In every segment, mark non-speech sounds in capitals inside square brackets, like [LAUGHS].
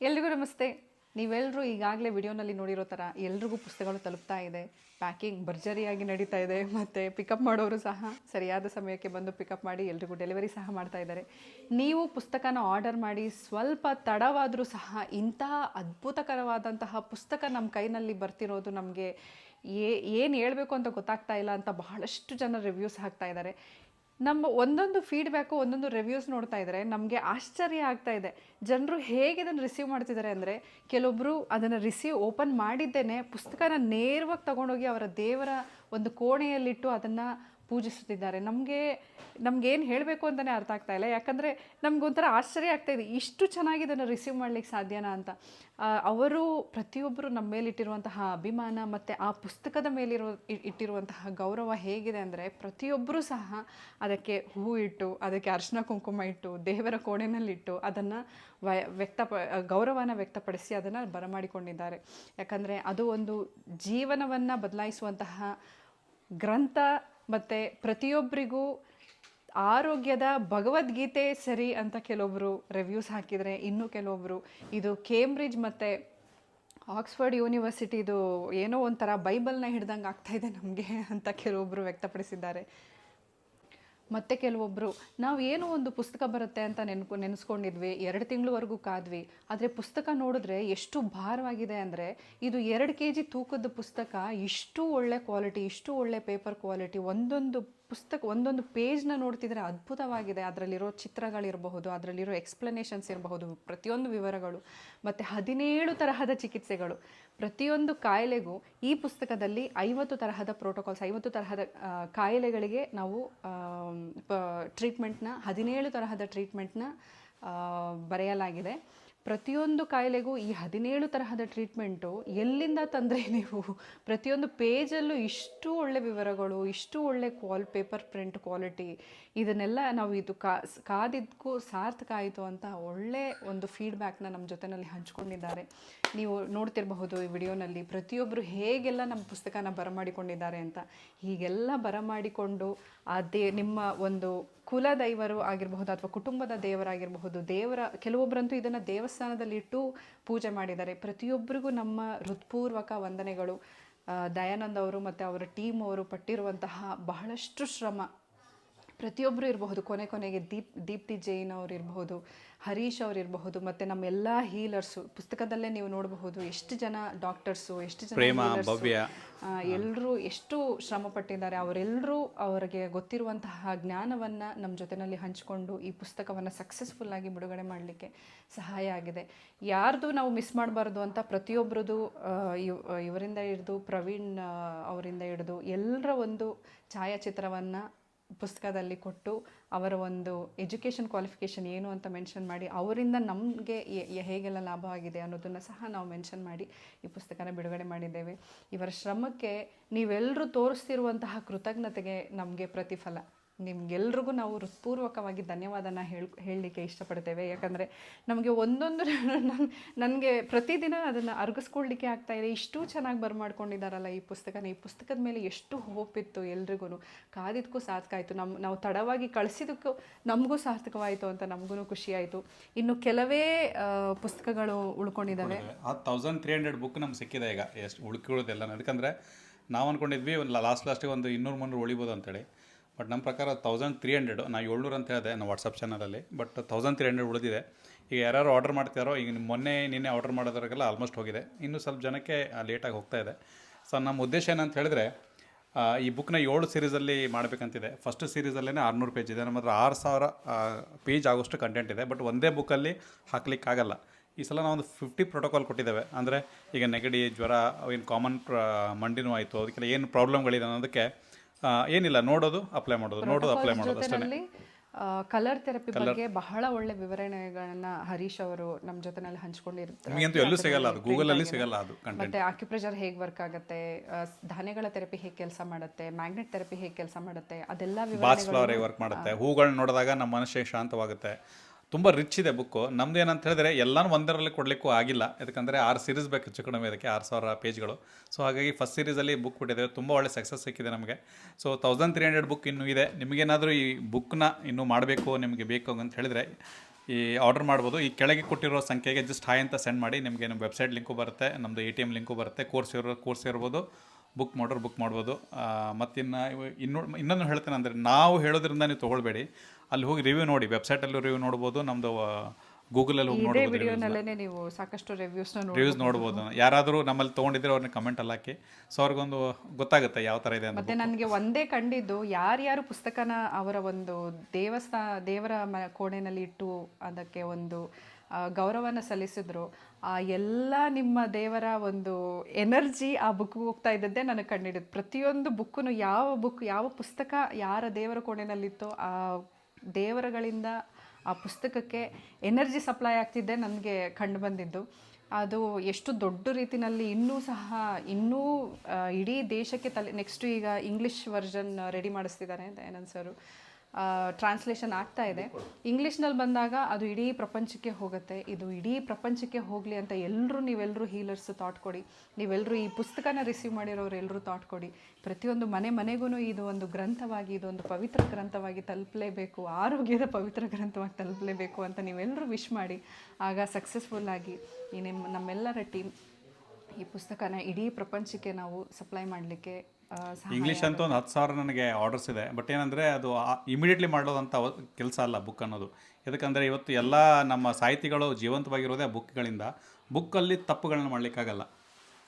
ಎಲ್ರಿಗೂ ನಮಸ್ತೆ. ನೀವೆಲ್ಲರೂ ಈಗಾಗಲೇ ವಿಡಿಯೋನಲ್ಲಿ ನೋಡಿರೋ ಥರ ಎಲ್ರಿಗೂ ಪುಸ್ತಕಗಳು ತಲುಪ್ತಾ ಇದೆ. ಪ್ಯಾಕಿಂಗ್ ಭರ್ಜರಿಯಾಗಿ ನಡೀತಾ ಇದೆ. ಮತ್ತು ಪಿಕಪ್ ಮಾಡೋರು ಸಹ ಸರಿಯಾದ ಸಮಯಕ್ಕೆ ಬಂದು ಪಿಕಪ್ ಮಾಡಿ ಎಲ್ರಿಗೂ ಡೆಲಿವರಿ ಸಹ ಮಾಡ್ತಾ ಇದ್ದಾರೆ. ನೀವು ಪುಸ್ತಕನ ಆರ್ಡರ್ ಮಾಡಿ ಸ್ವಲ್ಪ ತಡವಾದರೂ ಸಹ ಇಂತಹ ಅದ್ಭುತಕರವಾದಂತಹ ಪುಸ್ತಕ ನಮ್ಮ ಕೈನಲ್ಲಿ ಬರ್ತಿರೋದು ನಮಗೆ ಏ ಏನು ಹೇಳಬೇಕು ಅಂತ ಗೊತ್ತಾಗ್ತಾ ಇಲ್ಲ ಅಂತ ಬಹಳಷ್ಟು ಜನ ರಿವ್ಯೂಸ್ ಹಾಕ್ತಾ ಇದ್ದಾರೆ. ನಮ್ಮ ಒಂದೊಂದು ಫೀಡ್ಬ್ಯಾಕು ಒಂದೊಂದು ರಿವ್ಯೂಸ್ ನೋಡ್ತಾ ಇದ್ದಾರೆ ನಮಗೆ ಆಶ್ಚರ್ಯ ಆಗ್ತಾ ಇದೆ. ಜನರು ಹೇಗೆ ಇದನ್ನು ರಿಸೀವ್ ಮಾಡ್ತಿದ್ದಾರೆ ಅಂದರೆ ಕೆಲವೊಬ್ಬರು ಅದನ್ನು ರಿಸೀವ್ ಓಪನ್ ಮಾಡಿದ್ದೇನೆ, ಪುಸ್ತಕನ ನೇರವಾಗಿ ತಗೊಂಡೋಗಿ ಅವರ ದೇವರ ಒಂದು ಕೋಣೆಯಲ್ಲಿಟ್ಟು ಅದನ್ನು ಪೂಜಿಸುತ್ತಿದ್ದಾರೆ. ನಮಗೆ, ನಮಗೇನು ಹೇಳಬೇಕು ಅಂತಲೇ ಅರ್ಥ ಆಗ್ತಾ ಇಲ್ಲ. ಯಾಕಂದರೆ ನಮಗೊಂಥರ ಆಶ್ಚರ್ಯ ಆಗ್ತಾ ಇದೆ, ಇಷ್ಟು ಚೆನ್ನಾಗಿ ಇದನ್ನು ರಿಸೀವ್ ಮಾಡಲಿಕ್ಕೆ ಸಾಧ್ಯನಾ ಅಂತ. ಅವರು ಪ್ರತಿಯೊಬ್ಬರು ನಮ್ಮ ಮೇಲಿಟ್ಟಿರುವಂತಹ ಅಭಿಮಾನ ಮತ್ತು ಆ ಪುಸ್ತಕದ ಮೇಲಿರೋ ಇಟ್ಟಿರುವಂತಹ ಗೌರವ ಹೇಗಿದೆ ಅಂದರೆ ಪ್ರತಿಯೊಬ್ಬರೂ ಸಹ ಅದಕ್ಕೆ ಹೂ ಇಟ್ಟು, ಅದಕ್ಕೆ ಅರ್ಶಿನ ಕುಂಕುಮ ಇಟ್ಟು, ದೇವರ ಕೋಣೆನಲ್ಲಿಟ್ಟು ಅದನ್ನು ವ್ಯಕ್ತಪ ಗೌರವನ ವ್ಯಕ್ತಪಡಿಸಿ ಅದನ್ನು ಬರಮಾಡಿಕೊಂಡಿದ್ದಾರೆ. ಯಾಕಂದರೆ ಅದು ಒಂದು ಜೀವನವನ್ನು ಬದಲಾಯಿಸುವಂತಹ ಗ್ರಂಥ ಮತ್ತು ಪ್ರತಿಯೊಬ್ಬರಿಗೂ ಆರೋಗ್ಯದ ಭಗವದ್ಗೀತೆ ಸರಿ ಅಂತ ಕೆಲವೊಬ್ಬರು ರಿವ್ಯೂಸ್ ಹಾಕಿದರೆ, ಇನ್ನು ಕೆಲವೊಬ್ಬರು ಇದು ಕೇಂಬ್ರಿಡ್ಜ್ ಮತ್ತು ಆಕ್ಸ್ಫರ್ಡ್ ಯೂನಿವರ್ಸಿಟಿದು ಏನೋ ಒಂಥರ ಬೈಬಲ್ನ ಹಿಡ್ದಂಗೆ ಆಗ್ತಾ ಇದೆ ನಮಗೆ ಅಂತ ಕೆಲವೊಬ್ಬರು ವ್ಯಕ್ತಪಡಿಸಿದ್ದಾರೆ. ಮತ್ತೆ ಕೆಲವೊಬ್ಬರು ನಾವು ಏನೋ ಒಂದು ಪುಸ್ತಕ ಬರುತ್ತೆ ಅಂತ ನೆನ್ಕೊ ನೆನೆಸ್ಕೊಂಡಿದ್ವಿ, ಎರಡು ತಿಂಗಳವರೆಗೂ ಕಾದ್ವಿ, ಆದರೆ ಪುಸ್ತಕ ನೋಡಿದ್ರೆ ಎಷ್ಟು ಭಾರವಾಗಿದೆ ಅಂದರೆ ಇದು ಎರಡು ಕೆ ಜಿ ತೂಕದ ಪುಸ್ತಕ ಇಷ್ಟು ಒಳ್ಳೆ ಕ್ವಾಲಿಟಿ, ಇಷ್ಟು ಒಳ್ಳೆ ಪೇಪರ್ ಕ್ವಾಲಿಟಿ, ಒಂದೊಂದು ಪುಸ್ತಕ ಒಂದೊಂದು ಪೇಜ್ನ ನೋಡ್ತಿದ್ರೆ ಅದ್ಭುತವಾಗಿದೆ. ಅದರಲ್ಲಿರೋ ಚಿತ್ರಗಳಿರಬಹುದು, ಅದರಲ್ಲಿರೋ ಎಕ್ಸ್ಪ್ಲನೇಷನ್ಸ್ ಇರಬಹುದು, ಪ್ರತಿಯೊಂದು ವಿವರಗಳು, ಮತ್ತು ಹದಿನೇಳು ತರಹದ ಚಿಕಿತ್ಸೆಗಳು. ಪ್ರತಿಯೊಂದು ಕಾಯಿಲೆಗೂ ಈ ಪುಸ್ತಕದಲ್ಲಿ ಐವತ್ತು ತರಹದ ಪ್ರೋಟೋಕಾಲ್ಸ್ ಐವತ್ತು ತರಹದ ಕಾಯಿಲೆಗಳಿಗೆ ನಾವು ಟ್ರೀಟ್ಮೆಂಟ್ನ ಹದಿನೇಳು ತರಹದ ಟ್ರೀಟ್ಮೆಂಟ್ನ ಬರೆಯಲಾಗಿದೆ. ಪ್ರತಿಯೊಂದು ಕಾಯಿಲೆಗೂ ಈ ಹದಿನೇಳು ತರಹದ ಟ್ರೀಟ್ಮೆಂಟು ಎಲ್ಲಿಂದ ತಂದರೆ ನೀವು ಪ್ರತಿಯೊಂದು ಪೇಜಲ್ಲೂ ಇಷ್ಟು ಒಳ್ಳೆ ವಿವರಗಳು, ಇಷ್ಟು ಒಳ್ಳೆ ಕ್ವಾಲ್, ಪೇಪರ್ ಪ್ರಿಂಟ್ ಕ್ವಾಲಿಟಿ ಇದನ್ನೆಲ್ಲ ನಾವು ಇದು ಕಾ, ಕಾದಿದ್ದಕ್ಕೂ ಸಾರ್ಥಕ ಆಯಿತು ಅಂತ ಒಳ್ಳೆ ಒಂದು ಫೀಡ್ಬ್ಯಾಕ್ನ ನಮ್ಮ ಜೊತೆನಲ್ಲಿ ಹಂಚ್ಕೊಂಡಿದ್ದಾರೆ. ನೀವು ನೋಡ್ತಿರಬಹುದು ಈ ವಿಡಿಯೋನಲ್ಲಿ ಪ್ರತಿಯೊಬ್ಬರು ಹೇಗೆಲ್ಲ ನಮ್ಮ ಪುಸ್ತಕನ ಬರಮಾಡಿಕೊಂಡಿದ್ದಾರೆ ಅಂತ. ಹೀಗೆಲ್ಲ ಬರಮಾಡಿಕೊಂಡು ಅದೇ ನಿಮ್ಮ ಒಂದು ಕುಲದೈವರು ಆಗಿರಬಹುದು ಅಥವಾ ಕುಟುಂಬದ ದೇವರಾಗಿರಬಹುದು, ದೇವರ ಕೆಲವೊಬ್ಬರಂತೂ ಇದನ್ನು ದೇವಸ್ಥಾನದಲ್ಲಿಟ್ಟು ಪೂಜೆ ಮಾಡಿದ್ದಾರೆ. ಪ್ರತಿಯೊಬ್ಬರಿಗೂ ನಮ್ಮ ಹೃತ್ಪೂರ್ವಕ ವಂದನೆಗಳು. ದಯಾನಂದ್ ಅವರು ಮತ್ತು ಅವರ ಟೀಮ್ ಅವರು ಪಟ್ಟಿರುವಂತಹ ಬಹಳಷ್ಟು ಶ್ರಮ. ಪ್ರತಿಯೊಬ್ಬರು ಇರಬಹುದು ಕೊನೆ ಕೊನೆಗೆ ದೀಪ್ ದೀಪ್ತಿ ಜೈನ್ ಅವ್ರು ಇರಬಹುದು ಹರೀಶ್ ಅವ್ರು ಇರಬಹುದು ಮತ್ತು ನಮ್ಮೆಲ್ಲ ಹೀಲರ್ಸು ಪುಸ್ತಕದಲ್ಲೇ ನೀವು ನೋಡಬಹುದು ಎಷ್ಟು ಜನ ಡಾಕ್ಟರ್ಸು ಎಷ್ಟು ಜನ ಭವ್ಯ. ಎಲ್ಲರೂ ಎಷ್ಟು ಶ್ರಮ ಪಟ್ಟಿದ್ದಾರೆ ಅವರೆಲ್ಲರೂ ಅವರಿಗೆ ಗೊತ್ತಿರುವಂತಹ ಜ್ಞಾನವನ್ನು ನಮ್ಮ ಜೊತೆನಲ್ಲಿ ಹಂಚಿಕೊಂಡು ಈ ಪುಸ್ತಕವನ್ನು ಸಕ್ಸಸ್ಫುಲ್ ಆಗಿ ಬಿಡುಗಡೆ ಮಾಡಲಿಕ್ಕೆ ಸಹಾಯ ಆಗಿದೆ. ಯಾರ್ದು ನಾವು ಮಿಸ್ ಮಾಡಬಾರ್ದು ಅಂತ ಪ್ರತಿಯೊಬ್ಬರದು ಇವರಿಂದ ಹಿಡಿದು ಪ್ರವೀಣ್ ಅವರಿಂದ ಹಿಡಿದು ಎಲ್ಲರ ಒಂದು ಛಾಯಾಚಿತ್ರವನ್ನು ಪುಸ್ತಕದಲ್ಲಿ ಕೊಟ್ಟು ಅವರ ಒಂದು ಎಜುಕೇಷನ್ ಕ್ವಾಲಿಫಿಕೇಷನ್ ಏನು ಅಂತ ಮೆನ್ಷನ್ ಮಾಡಿ ಅವರಿಂದ ನಮಗೆ ಹೇಗೆಲ್ಲ ಲಾಭ ಆಗಿದೆ ಅನ್ನೋದನ್ನು ಸಹ ನಾವು ಮೆನ್ಷನ್ ಮಾಡಿ ಈ ಪುಸ್ತಕನ ಬಿಡುಗಡೆ ಮಾಡಿದ್ದೇವೆ. ಇವರ ಶ್ರಮಕ್ಕೆ ನೀವೆಲ್ಲರೂ ತೋರಿಸ್ತಿರುವಂತಹ ಕೃತಜ್ಞತೆಗೆ ನಮಗೆ ಪ್ರತಿಫಲ. ನಿಮ್ಗೆಲ್ರಿಗೂ ನಾವು ಹೃತ್ಪೂರ್ವಕವಾಗಿ ಧನ್ಯವಾದನ ಹೇಳ್, ಹೇಳಲಿಕ್ಕೆ ಇಷ್ಟಪಡ್ತೇವೆ. ಯಾಕಂದರೆ ನಮಗೆ ಒಂದೊಂದು [LAUGHS] ನನಗೆ ಪ್ರತಿದಿನ ಅದನ್ನು ಅರ್ಗಿಸ್ಕೊಳ್ಲಿಕ್ಕೆ ಆಗ್ತಾ ಇದೆ. ಇಷ್ಟು ಚೆನ್ನಾಗಿ ಬರ್ಮಾಡ್ಕೊಂಡಿದ್ದಾರಲ್ಲ ಈ ಪುಸ್ತಕನ. ಈ ಪುಸ್ತಕದ ಮೇಲೆ ಎಷ್ಟು ಹೋಪ್ ಇತ್ತು ಎಲ್ರಿಗೂ ಕಾದಿದ್ದಕ್ಕೂ ಸಾರ್ಥಕ ಆಯಿತು ನಮ್ಮ ನಾವು ತಡವಾಗಿ ಕಳಿಸಿದ್ದಕ್ಕೂ ನಮಗೂ ಸಾರ್ಥಕವಾಯಿತು ಅಂತ ನಮಗೂ ಖುಷಿಯಾಯಿತು. ಇನ್ನು ಕೆಲವೇ ಪುಸ್ತಕಗಳು ಉಳ್ಕೊಂಡಿದ್ದಾವೆ ಆ ತೌಸಂಡ್ ತ್ರೀ ಹಂಡ್ರೆಡ್ ಬುಕ್ ನಮ್ಗೆ ಸಿಕ್ಕಿದೆ ಈಗ. ಎಷ್ಟು ಉಳ್ಕೊಳ್ಳೋದೆಲ್ಲ. ಯಾಕಂದರೆ ನಾವು ಅಂದ್ಕೊಂಡಿದ್ವಿ ಒಂದು ಲಾಸ್ಟ್ ಲಾಸ್ಟಿಗೆ ಒಂದು ಇನ್ನೂರು ಮುನ್ನೂರು ಉಳಿಬೋದು ಅಂತೇಳಿ. ಬಟ್ ನಮ್ಮ ಪ್ರಕಾರ ತೌಸಂಡ್ ತ್ರೀ ಹಂಡ್ರೆಡ್ ನಾ ಏಳ್ನೂರು ಅಂತ ಹೇಳಿದೆ ನಾನು ವಾಟ್ಸಪ್ ಚಾನಲಲ್ಲಿ ಬಟ್ ತೌಸಂಡ್ ತ್ರೀ ಹಂಡ್ರೆಡ್ ಉಳಿದಿದೆ. ಈಗ ಯಾರು ಆರ್ಡರ್ ಮಾಡ್ತಾರೋ ಈಗ ಮೊನ್ನೆ ನಿನ್ನೆ ಆರ್ಡರ್ ಮಾಡೋದ್ರಾಗೆಲ್ಲ ಆಲ್ಮೋಸ್ಟ್ ಹೋಗಿದೆ. ಇನ್ನೂ ಸ್ವಲ್ಪ ಜನಕ್ಕೆ ಲೇಟಾಗಿ ಹೋಗ್ತಾ ಇದೆ. ಸೊ ನಮ್ಮ ಉದ್ದೇಶ ಏನಂತ ಹೇಳಿದ್ರೆ ಈ ಬುಕ್ನ ಏಳು ಸೀರೀಸಲ್ಲಿ ಮಾಡಬೇಕಂತಿದೆ. ಫಸ್ಟ್ ಸೀರೀಸಲ್ಲೇ ಆರುನೂರು ಪೇಜ್ ಇದೆ. ನಮ್ಮ ಹತ್ರ ಆರು ಸಾವಿರ ಪೇಜ್ ಆಗೋಷ್ಟು ಕಂಟೆಂಟ್ ಇದೆ. ಬಟ್ ಒಂದೇ ಬುಕ್ಕಲ್ಲಿ ಹಾಕ್ಲಿಕ್ಕಾಗಲ್ಲ. ಈ ಸಲ ನಾವೊಂದು ಫಿಫ್ಟಿ ಪ್ರೋಟೋಕಾಲ್ ಕೊಟ್ಟಿದ್ದೇವೆ. ಅಂದರೆ ಈಗ ನೆಗಡಿ, ಜ್ವರ ಏನು ಕಾಮನ್ ಮಂಡಿನೂ ಆಯಿತು, ಅದಕ್ಕೆಲ್ಲ ಏನು ಪ್ರಾಬ್ಲಮ್ಗಳಿದೆ ಅನ್ನೋದಕ್ಕೆ ಏನಿಲ್ಲ ನೋಡೋದು ಅಪ್ಲೈ ಮಾಡೋದು. ನೋಡೋದು ಅಪ್ಲೈ ಮಾಡೋದು ಅಷ್ಟೇ ಕಲರ್ ಥೆರಪಿ ಬಗ್ಗೆ ಬಹಳ ಒಳ್ಳೆ ವಿವರಣೆಗಳನ್ನ ಹರೀಶ್ ಅವರು ನಮ್ಮ ಜೊತೆನಲ್ಲಿ ಹಂಚ್ಕೊಂಡಿರ್ತಾರೆ. ನಿಮಗಂತೂ ಎಲ್ಲೂ ಸಿಗಲ್ಲ ಅದು. ಸಿಗಲ್ಲ ಅದು ಮತ್ತೆ ಆಕ್ಯುಪ್ರೆಷರ್ ಹೇಗೆ ವರ್ಕ್ ಆಗುತ್ತೆ ಧಾನ್ಯಗಳ ಥೆರಪಿ ಹೇಗೆ ಕೆಲಸ ಮಾಡುತ್ತೆ ಮ್ಯಾಗ್ನೆಟ್ ಥೆರಪಿ ಹೇಗೆ ಕೆಲಸ ಮಾಡುತ್ತೆ ಅದೆಲ್ಲ ವರ್ಕ್ ಮಾಡುತ್ತೆ? ಹೂಗಳನ್ನ ನೋಡಿದಾಗ ನಮ್ಮ ಮನಸ್ಸೇ ಶಾಂತವಾಗುತ್ತೆ. ತುಂಬ ರಿಚ್ ಇದೆ ಬುಕ್ಕು ನಮ್ದು ಏನಂತ ಹೇಳಿದ್ರೆ ಎಲ್ಲನೂ ಒಂದರಲ್ಲಿ ಕೊಡಲಿಕ್ಕೂ ಆಗಿಲ್ಲ. ಯಾಕಂದರೆ ಆರು ಸೀರೀಸ್ ಬೇಕು ಹೆಚ್ಚು ಕಡಿಮೆ ಇದಕ್ಕೆ, ಆರು ಸಾವಿರ ಪೇಜ್ಗಳು ಸೊ ಹಾಗಾಗಿ ಫಸ್ಟ್ ಸೀರೀಸಲ್ಲಿ ಬುಕ್ ಕೊಟ್ಟಿದ್ದೇವೆ ತುಂಬ ಒಳ್ಳೆ ಸಕ್ಸಸ್ ಸಿಕ್ಕಿದೆ ನಮಗೆ. So thousand three hundred book ಇನ್ನೂ ಇದೆ. ನಿಮಗೇನಾದರೂ ಈ ಬುಕ್ನ ಇನ್ನೂ ಮಾಡಬೇಕು, ನಿಮಗೆ ಬೇಕು ಅಂತ ಹೇಳಿದರೆ, ಈ ಆರ್ಡರ್ ಮಾಡ್ಬೋದು. ಈ ಕೆಳಗೆ ಕೊಟ್ಟಿರೋ ಸಂಖ್ಯೆಗೆ ಜಸ್ಟ್ ಹಾಯ್ ಅಂತ ಸೆಂಡ್ ಮಾಡಿ. ನಿಮಗೆ ನಮ್ಮ ವೆಬ್ಸೈಟ್ ಲಿಂಕು ಬರುತ್ತೆ ನಮ್ಮದು ಎ ಟಿ ಎಂ ಲಿಂಕು ಬರುತ್ತೆ. ಕೋರ್ಸ್ ಇರೋ ಕೋರ್ಸ್ ಇರ್ಬೋದು. ಬುಕ್ ಮಾಡೋರು ಬುಕ್ ಮಾಡ್ಬೋದು. ಮತ್ತಿನ್ನು ಇನ್ನೂ, ಇನ್ನೊಂದು ಹೇಳ್ತೇನೆ ಅಂದರೆ, ನಾವು ಹೇಳೋದ್ರಿಂದ ನೀವು ತೊಗೊಳ್ಬೇಡಿ. ಅಲ್ಲಿ ಹೋಗಿ ರಿವ್ಯೂ ನೋಡಿ ವೆಬ್ಸೈಟಲ್ಲೂ ರಿವ್ಯೂ ನೋಡ್ಬೋದು ನಮ್ದು ಗೂಗಲಲ್ಲಿ ಹೋಗಿ ಇದೇ ನೋಡ್ಬೋದು ವಿಡಿಯೋನಲ್ಲೇ ನೀವು ಸಾಕಷ್ಟು ರಿವ್ಯೂಸ್ನ ನೋಡಿ ರಿವ್ಯೂಸ್ ನೋಡ್ಬೋದು. ಯಾರಾದರೂ ನಮ್ಮಲ್ಲಿ ತೊಗೊಂಡಿದ್ರೆ ಅವ್ರನ್ನ ಕಮೆಂಟಲ್ಲಿ ಹಾಕಿ. ಸೊ ಅವ್ರಿಗೊಂದು ಗೊತ್ತಾಗುತ್ತೆ ಯಾವ ತರ ಇದೆ ಅಂತ ಮತ್ತೆ ನನಗೆ ಒಂದೇ ಕಂಡಿದ್ದು ಯಾರ್ಯಾರು ಪುಸ್ತಕನ ಅವರ ಒಂದು ದೇವಸ್ಥಾನ ದೇವರ ಮ ಕೋಣೆನಲ್ಲಿ ಇಟ್ಟು ಅದಕ್ಕೆ ಒಂದು ಆ, ಗೌರವನ ಸಲ್ಲಿಸಿದ್ರು ಆ ಎಲ್ಲ ನಿಮ್ಮ ದೇವರ ಒಂದು ಎನರ್ಜಿ ಆ ಬುಕ್ ಹೋಗ್ತಾ ಇದ್ದದ್ದೇ ನನಗೆ ಕಂಡಿಡಿದ್ದು ಪ್ರತಿಯೊಂದು ಬುಕ್ಕನ್ನು ಯಾವ ಬುಕ್ ಯಾವ ಪುಸ್ತಕ ಯಾರ ದೇವರ ಕೋಣೆನಲ್ಲಿತ್ತೋ ಆ ದೇವರುಗಳಿಂದ ಆ ಪುಸ್ತಕಕ್ಕೆ ಎನರ್ಜಿ ಸಪ್ಲೈ ಆಗ್ತಿದ್ದೆ ನನಗೆ ಕಂಡು ಬಂದಿದ್ದು. ಅದು ಎಷ್ಟು ದೊಡ್ಡ ರೀತಿಯಲ್ಲಿ ಇನ್ನೂ ಸಹ, ಇನ್ನೂ ಇಡೀ ದೇಶಕ್ಕೆ ತಲೆ ನೆಕ್ಸ್ಟ್ ಈಗ ಇಂಗ್ಲಿಷ್ ವರ್ಷನ್ ರೆಡಿ ಮಾಡಿಸ್ತಿದ್ದಾರೆ ದಯಾನಂದ್ ಸರು ಟ್ರಾನ್ಸ್ಲೇಷನ್ ಆಗ್ತಾ ಇದೆ. ಇಂಗ್ಲೀಷ್ನಲ್ಲಿ ಬಂದಾಗ ಅದು ಇಡೀ ಪ್ರಪಂಚಕ್ಕೆ ಹೋಗುತ್ತೆ. ಇದು ಇಡೀ ಪ್ರಪಂಚಕ್ಕೆ ಹೋಗಲಿ ಅಂತ ಎಲ್ಲರೂ ನೀವೆಲ್ಲರೂ ಹೀಲರ್ಸ್ ಥಾಟ್ ಕೊಡಿ. ನೀವೆಲ್ಲರೂ ಈ ಪುಸ್ತಕನ ರಿಸೀವ್ ಮಾಡಿರೋರು ಎಲ್ಲರೂ ಥಾಟ್ ಕೊಡಿ. ಪ್ರತಿಯೊಂದು ಮನೆ ಮನೆಗೂ ಇದು ಒಂದು ಗ್ರಂಥವಾಗಿ, ಇದು ಒಂದು ಪವಿತ್ರ ಗ್ರಂಥವಾಗಿ ತಲುಪಲೇಬೇಕು. ಆರೋಗ್ಯದ ಪವಿತ್ರ ಗ್ರಂಥವಾಗಿ ತಲುಪಲೇಬೇಕು ಅಂತ ನೀವೆಲ್ಲರೂ ವಿಶ್ ಮಾಡಿ. ಆಗ ಸಕ್ಸಸ್ಫುಲ್ ಆಗಿ ಈ ನಿಮ್ಮ ನಮ್ಮೆಲ್ಲರ ಟೀಮ್ ಈ ಪುಸ್ತಕನ ಇಡೀ ಪ್ರಪಂಚಕ್ಕೆ ನಾವು ಸಪ್ಲೈ ಮಾಡಲಿಕ್ಕೆ ಇಂಗ್ಲೀಷ್ ಅಂತ ಒಂದು ಹತ್ತು ಸಾವಿರ ನನಗೆ ಆರ್ಡರ್ಸ್ ಇದೆ. ಬಟ್ ಏನಂದರೆ ಅದು ಇಮಿಡಿಯೇಟ್ಲಿ ಮಾಡೋದಂಥ ಕೆಲಸ ಅಲ್ಲ ಬುಕ್ ಅನ್ನೋದು. ಯಾಕಂದರೆ ಇವತ್ತು ಎಲ್ಲ ನಮ್ಮ ಸಾಹಿತಿಗಳು ಜೀವಂತವಾಗಿರೋದೇ ಆ ಬುಕ್ಗಳಿಂದ ಬುಕ್ಕಲ್ಲಿ ತಪ್ಪುಗಳನ್ನ ಮಾಡಲಿಕ್ಕಾಗಲ್ಲ.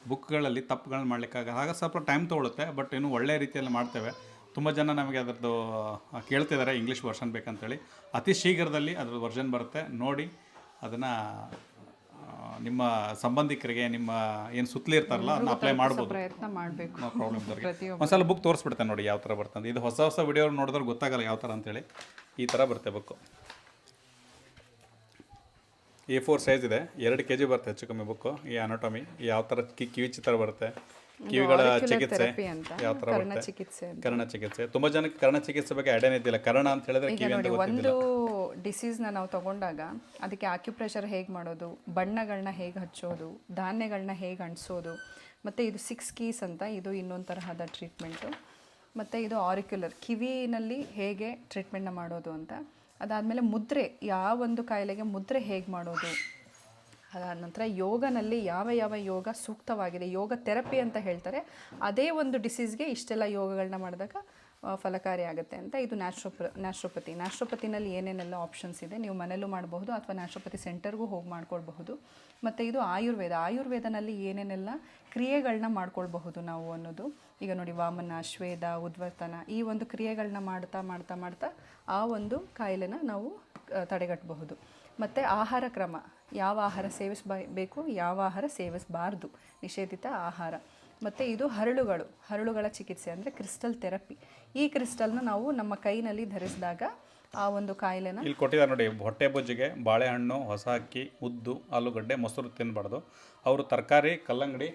ಬುಕ್ಗಳಲ್ಲಿ ತಪ್ಪುಗಳನ್ನ ಮಾಡಲಿಕ್ಕಾಗಲ್ಲ. ಹಾಗೆ ಸ್ವಲ್ಪ ಟೈಮ್ ತೊಗೊಳುತ್ತೆ ಬಟ್ ಇನ್ನೂ ಒಳ್ಳೆಯ ರೀತಿಯಲ್ಲಿ ಮಾಡ್ತೇವೆ. ತುಂಬ ಜನ ನಮಗೆ ಅದರದ್ದು ಕೇಳ್ತಿದ್ದಾರೆ ಇಂಗ್ಲೀಷ್ ವರ್ಷನ್ ಬೇಕಂತೇಳಿ. ಅತಿ ಶೀಘ್ರದಲ್ಲಿ ಅದ್ರ ವರ್ಷನ್ ಬರುತ್ತೆ. ನೋಡಿ ಅದನ್ನು ನಿಮ್ಮ ಸಂಬಂಧಿಕರಿಗೆ ನಿಮ್ಮ ಏನು ಸುತ್ತಲಿ ಇರ್ತಾರಲ್ಲ ಅದನ್ನ ಅಪ್ಲೈ ಮಾಡ್ಬೋದು. ಪ್ರಯತ್ನ ಮಾಡಬೇಕು. ನೋ ಪ್ರಾಬ್ಲಮ್ ಪ್ರತಿಯೊಬ್ಬ ಒಂದ್ಸಲ ಬುಕ್ ತೋರಿಸ್ಬಿಡ್ತೇನೆ ನೋಡಿ ಯಾವ ಥರ ಬರ್ತಂತ. ಇದು ಹೊಸ ಹೊಸ ವಿಡಿಯೋ ನೋಡಿದ್ರೆ ಗೊತ್ತಾಗಲ್ಲ ಯಾವ ಥರ ಅಂತೇಳಿ. ಈ ಥರ ಬರುತ್ತೆ ಬುಕ್ಕು ಎ ಫೋರ್ ಸೈಜ್ ಇದೆ. ಎರಡು ಕೆ ಜಿ ಬರುತ್ತೆ ಹೆಚ್ಚು ಕಮ್ಮಿ ಬುಕ್ಕು ಈ ಅನಾಟಮಿ ಯಾವ ಥರ ಕಿ ಕಿವಿ ಚಿತ್ರ ಬರುತ್ತೆ. ಕಿವಿಗಳ ಚಿಕಿತ್ಸೆ ಯಾವ ಥರ ಕರ್ಣ ಬರುತ್ತೆ? ಚಿಕಿತ್ಸೆ ಅಂತ. ಕರ್ಣ ಚಿಕಿತ್ಸೆ. ತುಂಬ ಜನಕ್ಕೆ ಕರ್ಣ ಚಿಕಿತ್ಸೆ ಬಗ್ಗೆ ಐಡಿಯಾ ಇದ್ದಿಲ್ಲ. ಕರ್ಣ ಅಂತ ಹೇಳಿದ್ರೆ ಕಿವಿ ಅಂತ ನೋಡಿ ಗೊತ್ತಿದ್ದಿಲ್ಲ. ಒಂದು ಡಿಸೀಸ್ನ ನಾವು ತಗೊಂಡಾಗ ಅದಕ್ಕೆ ಆಕ್ಯುಪ್ರೆಷರ್ ಹೇಗೆ ಮಾಡೋದು ಬಣ್ಣಗಳನ್ನ ಹೇಗೆ ಹಚ್ಚೋದು ಧಾನ್ಯಗಳನ್ನ ಹೇಗೆ ಅಂಟಿಸೋದು ಮತ್ತೆ ಇದು ಸಿಕ್ಸ್ ಕೀಸ್ ಅಂತ ಇದು ಇನ್ನೊಂದು ತರಹದ ಟ್ರೀಟ್ಮೆಂಟು ಮತ್ತು ಇದು ಆರಿಕ್ಯುಲರ್ ಕಿವಿನಲ್ಲಿ ಹೇಗೆ ಟ್ರೀಟ್ಮೆಂಟ್ನ ಮಾಡೋದು ಅಂತ. ಅದಾದಮೇಲೆ ಮುದ್ರೆ ಯಾವ ಒಂದು ಕಾಯಿಲೆಗೆ ಮುದ್ರೆ ಹೇಗೆ ಮಾಡೋದು ನಂತರ ಯೋಗನಲ್ಲಿ ಯಾವ ಯಾವ ಯೋಗ ಸೂಕ್ತವಾಗಿದೆ, ಯೋಗ ಥೆರಪಿ ಅಂತ ಹೇಳ್ತಾರೆ, ಅದೇ ಒಂದು ಡಿಸೀಸ್ಗೆ ಇಷ್ಟೆಲ್ಲ ಯೋಗಗಳನ್ನ ಮಾಡಿದಾಗ ಫಲಕಾರಿ ಆಗುತ್ತೆ ಅಂತ ಇದು ನ್ಯಾಚುರೋಪ ನ್ಯಾಚುರೋಪತಿ ನ್ಯಾಚುರೋಪತಿನಲ್ಲಿ ಏನೇನೆಲ್ಲ ಆಪ್ಷನ್ಸ್ ಇದೆ ನೀವು ಮನೇಲೂ ಮಾಡಬಹುದು ಅಥವಾ ನ್ಯಾಚುರೋಪತಿ ಸೆಂಟರ್ಗೂ ಹೋಗಿ ಮಾಡ್ಕೊಳ್ಬಹುದು. ಮತ್ತು ಇದು ಆಯುರ್ವೇದ. ಆಯುರ್ವೇದನಲ್ಲಿ ಏನೇನೆಲ್ಲ ಕ್ರಿಯೆಗಳನ್ನ ಮಾಡ್ಕೊಳ್ಬಹುದು ನಾವು ಅನ್ನೋದು. ಈಗ ನೋಡಿ ವಾಮನ, ಶ್ವೇದ, ಉದ್ವರ್ತನ ಈ ಒಂದು ಕ್ರಿಯೆಗಳನ್ನ ಮಾಡ್ತಾ ಮಾಡ್ತಾ ಮಾಡ್ತಾ ಆ ಒಂದು ಕಾಯಿಲೆನ ನಾವು ತಡೆಗಟ್ಟಬಹುದು ಮತ್ತು ಆಹಾರ ಕ್ರಮ. ಯಾವ ಆಹಾರ ಸೇವಿಸಬೇಕು, ಯಾವ ಆಹಾರ ಸೇವಿಸಬಾರ್ದು. ನಿಷೇಧಿತ ಆಹಾರ. ಮತ್ತು ಇದು ಹರಳುಗಳು. ಹರಳುಗಳ ಚಿಕಿತ್ಸೆ ಅಂದರೆ ಕ್ರಿಸ್ಟಲ್ ಥೆರಪಿ. ಈ ಕ್ರಿಸ್ಟಲ್ನ ನಾವು ನಮ್ಮ ಕೈನಲ್ಲಿ ಧರಿಸಿದಾಗ ಆ ಒಂದು ಕಾಯಿಲೆನ ಇಲ್ಲಿ ಕೊಟ್ಟಿದ್ದಾರೆ ನೋಡಿ, ಹೊಟ್ಟೆ ಬೊಜ್ಜಿಗೆ ಬಾಳೆಹಣ್ಣು ಹೊಸ ಅಕ್ಕಿ ಉದ್ದು, ಆಲೂಗಡ್ಡೆ, ಮೊಸರು ತಿನ್ನಬಾರ್ದು. ಅವರು ತರಕಾರಿ, ಕಲ್ಲಂಗಡಿ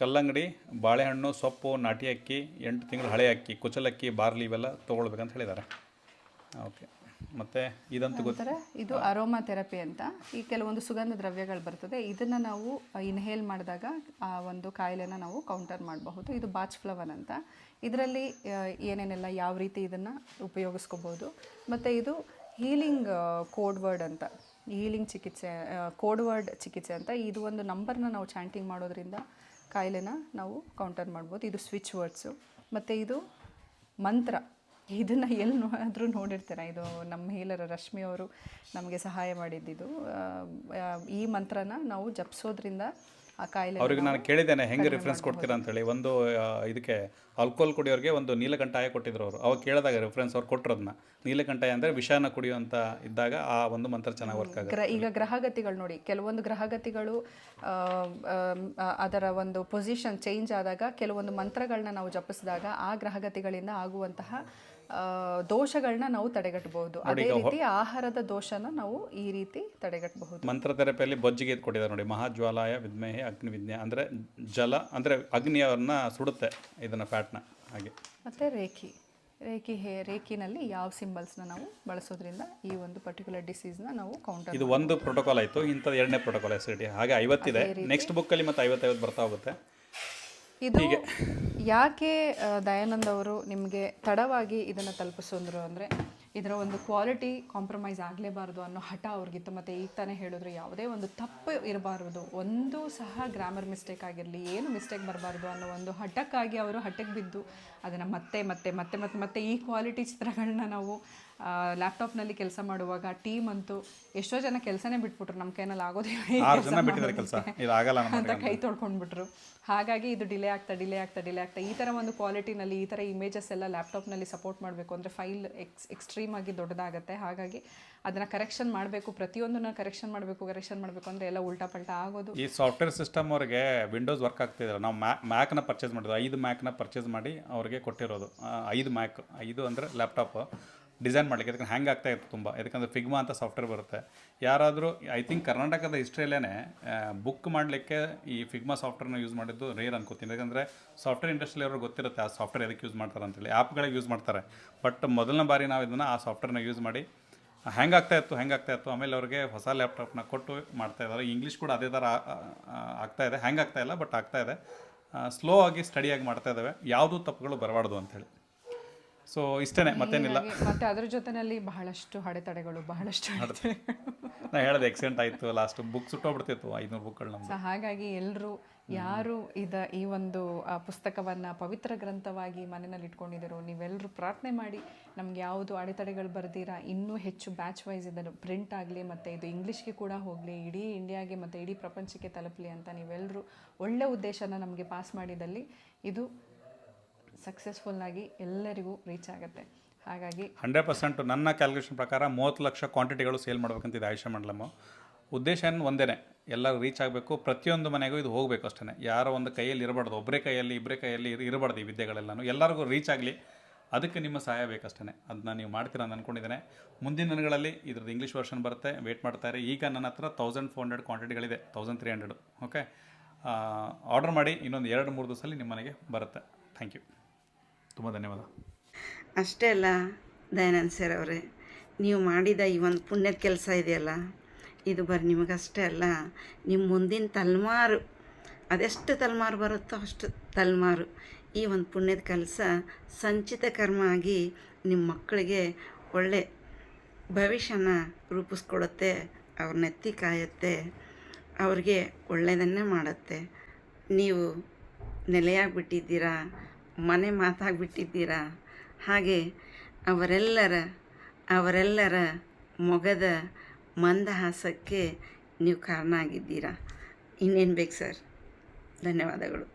ಕಲ್ಲಂಗಡಿ, ಬಾಳೆಹಣ್ಣು, ಸೊಪ್ಪು, ನಾಟಿ ಅಕ್ಕಿ, ಎಂಟು ತಿಂಗಳು ಹಳೆ ಅಕ್ಕಿ ಕುಚಲಕ್ಕಿ ಬಾರ್ಲಿ ಇವೆಲ್ಲ ತೊಗೊಳ್ಬೇಕಂತ ಹೇಳಿದ್ದಾರೆ. ಓಕೆ. ಮತ್ತೆ ಇದಂತೂ ಗೊತ್ತು ನಂತರ ಇದು ಅರೋಮಾ ಥೆರಪಿ ಅಂತ. ಈ ಕೆಲವೊಂದು ಸುಗಂಧ ದ್ರವ್ಯಗಳು ಬರ್ತದೆ. ಇದನ್ನು ನಾವು ಇನ್ಹೇಲ್ ಮಾಡಿದಾಗ ಆ ಒಂದು ಕಾಯಿಲೆನ ನಾವು ಕೌಂಟರ್ ಮಾಡಬಹುದು. ಇದು ಬಾಚ್ ಫ್ಲವರ್ ಅಂತ. ಇದರಲ್ಲಿ ಏನೇನೆಲ್ಲ ಯಾವ ರೀತಿ ಇದನ್ನು ಉಪಯೋಗಿಸ್ಕೋಬೋದು ಮತ್ತು ಇದು ಹೀಲಿಂಗ್ ಕೋಡ್ ವರ್ಡ್ ಅಂತ. ಹೀಲಿಂಗ್ ಚಿಕಿತ್ಸೆ ಕೋಡ್ ವರ್ಡ್ ಚಿಕಿತ್ಸೆ ಅಂತ. ಇದು ಒಂದು ನಂಬರ್ನ ನಾವು ಚಾಂಟಿಂಗ್ ಮಾಡೋದ್ರಿಂದ ಕಾಯಿಲೆನ ನಾವು ಕೌಂಟರ್ ಮಾಡ್ಬೋದು ಇದು ಸ್ವಿಚ್ ವರ್ಡ್ಸು ಮತ್ತು ಇದು ಮಂತ್ರ. ಇದನ್ನು ಎಲ್ಲಿ ಆದರೂ ನೋಡಿರ್ತೀರ? ಇದು ನಮ್ಮ ಹೀಲರ ರಶ್ಮಿ ಅವರು ನಮಗೆ ಸಹಾಯ ಮಾಡಿದ್ದಿದ್ದು ಈ ಮಂತ್ರನ ನಾವು ಜಪಿಸೋದ್ರಿಂದ ಆ ಕಾಯಿಲೆ ಅವ್ರಿಗೆ ನಾನು ಕೇಳಿದ್ದೇನೆ ಹೆಂಗೆ ರೆಫರೆನ್ಸ್ ಕೊಡ್ತೀರಾ ಅಂತೇಳಿ. ಒಂದು ಇದಕ್ಕೆ ಆಲ್ಕೋಹಾಲ್ ಕುಡಿಯೋರಿಗೆ ಒಂದು ನೀಲಕಂಠಾಯ ಕೊಟ್ಟಿದ್ರು ಅವರು. ಅವಾಗ ಕೇಳಿದಾಗ ರೆಫರೆನ್ಸ್ ಅವ್ರು ಅದನ್ನ ನೀಲಕಂಠಾಯ ಅಂದರೆ ವಿಷಾನ ಕುಡಿಯುವಂತ ಇದ್ದಾಗ ಆ ಒಂದು ಮಂತ್ರ ಚೆನ್ನಾಗಿ ವರ್ಕ್ ಆಗುತ್ತೆ. ಈಗ ಗ್ರಹಗತಿಗಳು ನೋಡಿ ಕೆಲವೊಂದು ಗ್ರಹಗತಿಗಳು ಆ, ಅದರ ಒಂದು ಪೊಸಿಷನ್ ಚೇಂಜ್ ಆದಾಗ ಕೆಲವೊಂದು ಮಂತ್ರಗಳನ್ನ ನಾವು ಜಪಿಸಿದಾಗ ಆ ಗ್ರಹಗತಿಗಳಿಂದ ಆಗುವಂತಹ ದೋಷಗಳನ್ನ ನಾವು ತಡೆಗಟ್ಟಬಹುದು ಅದೇ ರೀತಿ ಆಹಾರದ ದೋಷನ ನಾವು ಈ ರೀತಿ ತಡೆಗಟ್ಟಬಹುದು ಮಂತ್ರ ಥೆರಪಿಯಲ್ಲಿ ಬೊಜ್ಜಿಗೆ ಕೊಟ್ಟಿದ್ದಾರೆ ನೋಡಿ ಮಹಾಜ್ವಾಲಾಯ ಅಗ್ನಿ ವಿಜ್ಞೆ ಅಂದರೆ ಜಲ ಅಂದರೆ ಅಗ್ನಿಯವ್ರನ್ನ ಸುಡುತ್ತೆ ಇದನ್ನು ಫ್ಯಾಟ್ನ ಹಾಗೆ. ಮತ್ತೆ ರೇಖಿ ರೇಖಿ ಹೇ ರೇಖಿನಲ್ಲಿ ಯಾವ ಸಿಂಬಲ್ಸ್ನ ನಾವು ಬಳಸೋದ್ರಿಂದ ಈ ಒಂದು ಪರ್ಟಿಕ್ಯುಲರ್ ಡಿಸೀಸ್ನ ನಾವು ಕೌಂಟರ್ ಇದು ಒಂದು ಪ್ರೋಟೋಕಾಲ್ ಆಯಿತು ಇಂಥದ್ದು ಎರಡನೇ ಪ್ರೋಟೋಕಾಲ್ ಎಸ್ ಡಿ ಹಾಗೆ ಐವತ್ತಿದೆ. ನೆಕ್ಸ್ಟ್ ಬುಕ್ಕಲ್ಲಿ ಮತ್ತೆ ಐವತ್ತೈವತ್ತು ಬರ್ತಾ ಹೋಗುತ್ತೆ. ಇದು ಯಾಕೆ ದಯಾನಂದ ಅವರು ನಿಮಗೆ ತಡವಾಗಿ ಇದನ್ನು ತಲುಪಿಸಿದ್ರು ಅಂದರೆ ಇದರ ಒಂದು ಕ್ವಾಲಿಟಿ ಕಾಂಪ್ರಮೈಸ್ ಆಗಲೇಬಾರ್ದು ಅನ್ನೋ ಹಠ ಅವ್ರಿಗಿತ್ತು. ಮತ್ತು ಈಗ ತಾನೇ ಹೇಳಿದ್ರು ಯಾವುದೇ ಒಂದು ತಪ್ಪು ಇರಬಾರ್ದು. ಒಂದು ಸಹ ಗ್ರಾಮರ್ ಮಿಸ್ಟೇಕ್ ಆಗಿರಲಿ ಏನು ಮಿಸ್ಟೇಕ್ ಬರಬಾರ್ದು ಅನ್ನೋ ಒಂದು ಹಠಕ್ಕಾಗಿ ಅವರು ಹಠಕ್ಕೆ ಬಿದ್ದು ಅದನ್ನು ಮತ್ತೆ ಮತ್ತೆ ಮತ್ತೆ ಮತ್ತೆ ಮತ್ತೆ ಈ ಕ್ವಾಲಿಟಿ ಚಿತ್ರಗಳನ್ನ ನಾವು ಲ್ಯಾಪ್ಟಾಪ್ನಲ್ಲಿ ಕೆಲಸ ಮಾಡುವಾಗ ಟೀಮ್ ಅಂತೂ ಎಷ್ಟೋ ಜನ ಕೆಲಸನೇ ಬಿಟ್ಬಿಟ್ರು ನಮ್ಮ ಕೈನಲ್ಲಿ ಆಗೋದೇ ಕೆಲಸ ಅಂತ ಕೈ ತೊಳ್ಕೊಂಡ್ಬಿಟ್ರು. ಹಾಗಾಗಿ ಇದು ಡಿಲೇ ಆಗ್ತಾ ಡಿಲೇ ಆಗ್ತಾ ಡಿಲೇ ಆಗ್ತಾ. ಈ ಥರ ಒಂದು ಕ್ವಾಲಿಟಿನಲ್ಲಿ ಈ ಥರ ಇಮೇಜಸ್ ಎಲ್ಲ ಲ್ಯಾಪ್ಟಾಪ್ನಲ್ಲಿ ಸಪೋರ್ಟ್ ಮಾಡಬೇಕು ಅಂದರೆ ಫೈಲ್ ಎಕ್ಸ್ ಎಕ್ಸ್ಟ್ರೀಮ್ ಆಗಿ ದೊಡ್ಡದಾಗುತ್ತೆ. ಹಾಗಾಗಿ ಅದನ್ನು ಕರೆಕ್ಷನ್ ಮಾಡಬೇಕು ಪ್ರತಿಯೊಂದನ್ನ ಕರೆಕ್ಷನ್ ಮಾಡಬೇಕು ಕರೆಕ್ಷನ್ ಮಾಡಬೇಕು ಅಂದರೆ ಎಲ್ಲ ಉಲ್ಟಾ ಪಲ್ಟಾ ಆಗೋದು. ಈ ಸಾಫ್ಟ್ವೇರ್ ಸಿಸ್ಟಮ್ ಅವ್ರಿಗೆ ವಿಂಡೋಸ್ ವರ್ಕ್ ಆಗ್ತಿದ್ರು ನಾವು ಮ್ಯಾ ಮ್ಯಾಕ್ನ ಪರ್ಚೇಸ್ ಮಾಡಿದ್ವಿ. ಐದು ಮ್ಯಾಕ್ನ ಪರ್ಚೇಸ್ ಮಾಡಿ ಅವ್ರಿಗೆ ಕೊಟ್ಟಿರೋದು. ಐದು ಮ್ಯಾಕ್ ಐದು ಅಂದರೆ ಲ್ಯಾಪ್ಟಾಪ್ ಡಿಸೈನ್ ಮಾಡಲಿಕ್ಕೆ. ಅದಕ್ಕೆ ಹ್ಯಾಂಗ್ ಆಗ್ತಾ ಇತ್ತು ತುಂಬ. ಯಾಕಂದರೆ ಫಿಗ್ಮಾ ಅಂತ ಸಾಫ್ಟ್ವೇರ್ ಬರುತ್ತೆ. ಯಾರಾದರೂ ಐ ಥಿಂಕ್ ಕರ್ನಾಟಕದ ಹಿಸ್ಟ್ರಿಯಲ್ಲೇ ಬುಕ್ ಮಾಡಲಿಕ್ಕೆ ಈ ಫಿಗ್ಮಾ ಸಾಫ್ಟ್ವೇರ್ನ ಯೂಸ್ ಮಾಡಿದ್ದು ರೇರ್ ಅನ್ಕೋತೀನಿ. ಯಾಕಂದರೆ ಸಾಫ್ಟ್ವೇರ್ ಇಂಡಸ್ಟ್ರಿಯಲ್ಲಿ ಅವ್ರಿಗೆ ಗೊತ್ತಿರುತ್ತೆ ಆ ಸಾಫ್ಟ್ವೇರ್ ಎದಕ್ಕೆ ಯೂಸ್ ಮಾಡ್ತಾರೆ ಅಂತೇಳಿ. ಆ್ಯಪ್ಗಳಿಗೆ ಯೂಸ್ ಮಾಡ್ತಾರೆ. ಬಟ್ ಮೊದಲನೇ ಬಾರಿ ನಾವು ಇದನ್ನು ಆ ಸಾಫ್ಟ್ವೇರ್ನ ಯೂಸ್ ಮಾಡಿ ಹ್ಯಾಂಗ್ ಆಗ್ತಾ ಇತ್ತು ಹ್ಯಾಂಗ್ ಆಗ್ತಾ ಇತ್ತು. ಆಮೇಲೆ ಅವ್ರಿಗೆ ಹೊಸ ಲ್ಯಾಪ್ಟಾಪ್ನ ಕೊಟ್ಟು ಮಾಡ್ತಾ ಇದ್ದಾರೆ. ಇಂಗ್ಲೀಷ್ ಕೂಡ ಅದೇ ಥರ ಆಗ್ತಾ ಇದೆ. ಹ್ಯಾಂಗ್ ಆಗ್ತಾ ಇಲ್ಲ ಬಟ್ ಆಗ್ತಾ ಇದೆ. ಸ್ಲೋ ಆಗಿ ಸ್ಟಡಿಯಾಗಿ ಮಾಡ್ತಾ ಇದ್ದಾವೆ. ಯಾವುದೂ ತಪ್ಪುಗಳು ಬರಬಾರ್ದು ಅಂಥೇಳಿ ಸೊ ಇಷ್ಟೇ ಮತ್ತೇನಿಲ್ಲ. ಮತ್ತೆ ಅದ್ರ ಜೊತೆನಲ್ಲಿ ಬಹಳಷ್ಟು ಅಡೆತಡೆಗಳು ಬಹಳಷ್ಟು ನಾ ಹೇಳಿದೆ ಎಕ್ಸಿಡೆಂಟ್ ಆಯಿತು ಲಾಸ್ಟ್ ಬುಕ್ ಸುಟ್ಟೋಗ್ಬಿಡ್ತಿತ್ತು ಐನೂರು ಬುಕ್ಗಳು ನಮ್ದು. ಸೊ ಹಾಗಾಗಿ ಎಲ್ಲರೂ ಯಾರು ಇದ ಈ ಒಂದು ಪುಸ್ತಕವನ್ನು ಪುಸ್ತಕವನ್ನ ಪವಿತ್ರ ಗ್ರಂಥವಾಗಿ ಮನೆಯಲ್ಲಿ ಇಟ್ಕೊಂಡಿದ್ದೀರೋ ನೀವೆಲ್ಲರೂ ಪ್ರಾರ್ಥನೆ ಮಾಡಿ ನಮ್ಗೆ ಯಾವುದು ಅಡೆತಡೆಗಳು ಬರ್ದಿರಾ ಇನ್ನೂ ಹೆಚ್ಚು ಬ್ಯಾಚ್ ವೈಸ್ ಇದನ್ನು ಪ್ರಿಂಟ್ ಆಗಲಿ ಮತ್ತು ಇದು ಇಂಗ್ಲೀಷ್ಗೆ ಕೂಡ ಹೋಗಲಿ ಇಡೀ ಇಂಡಿಯಾಗೆ ಮತ್ತು ಇಡೀ ಪ್ರಪಂಚಕ್ಕೆ ತಲುಪಲಿ ಅಂತ ನೀವೆಲ್ಲರೂ ಒಳ್ಳೆ ಉದ್ದೇಶನ ನಮಗೆ ಪಾಸ್ ಮಾಡಿದಲ್ಲಿ ಇದು ಸಕ್ಸಸ್ಫುಲ್ಲಾಗಿ ಎಲ್ಲರಿಗೂ ರೀಚ್ ಆಗುತ್ತೆ. ಹಾಗಾಗಿ ಹಂಡ್ರೆಡ್ ಪರ್ಸೆಂಟ್ ನನ್ನ ಕ್ಯಾಲ್ಕುಲೇಷನ್ ಪ್ರಕಾರ ಮೂವತ್ತು ಲಕ್ಷ ಕ್ವಾಂಟಿಟಿಗಳು ಸೇಲ್ ಮಾಡ್ಬೇಕಂತಿದೆ ಆಯುಷ್ಯ ಮಂಡಲಮು ಉದ್ದೇಶ ಏನು? ಒಂದೇ ಎಲ್ಲರೂ ರೀಚ್ ಆಗಬೇಕು. ಪ್ರತಿಯೊಂದು ಮನೆಗೂ ಇದು ಹೋಗಬೇಕು ಅಷ್ಟೇ ಯಾರೋ ಒಂದು ಕೈಯಲ್ಲಿ ಇರಬಾರ್ದು. ಒಬ್ಬರೇ ಕೈಯಲ್ಲಿ ಇಬ್ಬರೇ ಕೈಯಲ್ಲಿ ಇರ್- ಇರಬಾರ್ದು ಈ ವಿದ್ಯೆಗಳೆಲ್ಲನೂ. ಎಲ್ಲರಿಗೂ ರೀಚ್ ಆಗಲಿ. ಅದಕ್ಕೆ ನಿಮ್ಮ ಸಹಾಯ ಬೇಕಷ್ಟೇ ಅದನ್ನ ನೀವು ಮಾಡ್ತೀರಾ ಅಂತ ಅಂದ್ಕೊಂಡಿದ್ದೇನೆ ಮುಂದಿನ ದಿನಗಳಲ್ಲಿ ಇದ್ರದ್ದು ಇಂಗ್ಲೀಷ್ ವರ್ಷನ್ ಬರುತ್ತೆ. ವೇಟ್ ಮಾಡ್ತಾರೆ ಈಗ ನನ್ನ ಹತ್ರ thousand four hundred ಕ್ವಾಂಟಿಟಿಗಳಿದೆ thousand three hundred okay order ಮಾಡಿ. ಇನ್ನೊಂದು ಎರಡು, ಮೂರು ದಿವಸದಲ್ಲಿ ನಿಮ್ಮ ಮನೆಗೆ ಬರುತ್ತೆ. ಥ್ಯಾಂಕ್ ಯು ತುಂಬ ಧನ್ಯವಾದ. ಅಷ್ಟೇ ಅಲ್ಲ, ದಯಾನಂದ್ ಸರ್ ಅವರೇ, ನೀವು ಮಾಡಿದ ಈ ಒಂದು ಪುಣ್ಯದ ಕೆಲಸ ಇದೆಯಲ್ಲ, ಇದು ಬರೀ ನಿಮಗಷ್ಟೇ ಅಲ್ಲ, ನಿಮ್ಮ ಮುಂದಿನ ತಲೆಮಾರು, ಅದೆಷ್ಟು ತಲೆಮಾರು ಬರುತ್ತೋ ಅಷ್ಟು ತಲೆಮಾರು, ಈ ಒಂದು ಪುಣ್ಯದ ಕೆಲಸ ಸಂಚಿತ ಕರ್ಮ ಆಗಿ ನಿಮ್ಮ ಮಕ್ಕಳಿಗೆ ಒಳ್ಳೆ ಭವಿಷ್ಯನ ರೂಪಿಸ್ಕೊಡುತ್ತೆ ನೆತ್ತಿ ಕಾಯುತ್ತೆ, ಅವ್ರಿಗೆ ಒಳ್ಳೆಯದನ್ನೇ ಮಾಡುತ್ತೆ. ನೀವು ನೆಲೆಯಾಗಿಬಿಟ್ಟಿದ್ದೀರಾ ಮನೆ ಮಾತಾಗ್ಬಿಟ್ಟಿದ್ದೀರಾ? ಹಾಗೆ ಅವರೆಲ್ಲರ ಅವರೆಲ್ಲರ ಮೊಗದ ಮಂದಹಾಸಕ್ಕೆ ನೀವು ಕಾರಣ ಆಗಿದ್ದೀರಾ? ಇನ್ನೇನು ಬೇಕು ಸರ್? ಧನ್ಯವಾದಗಳು.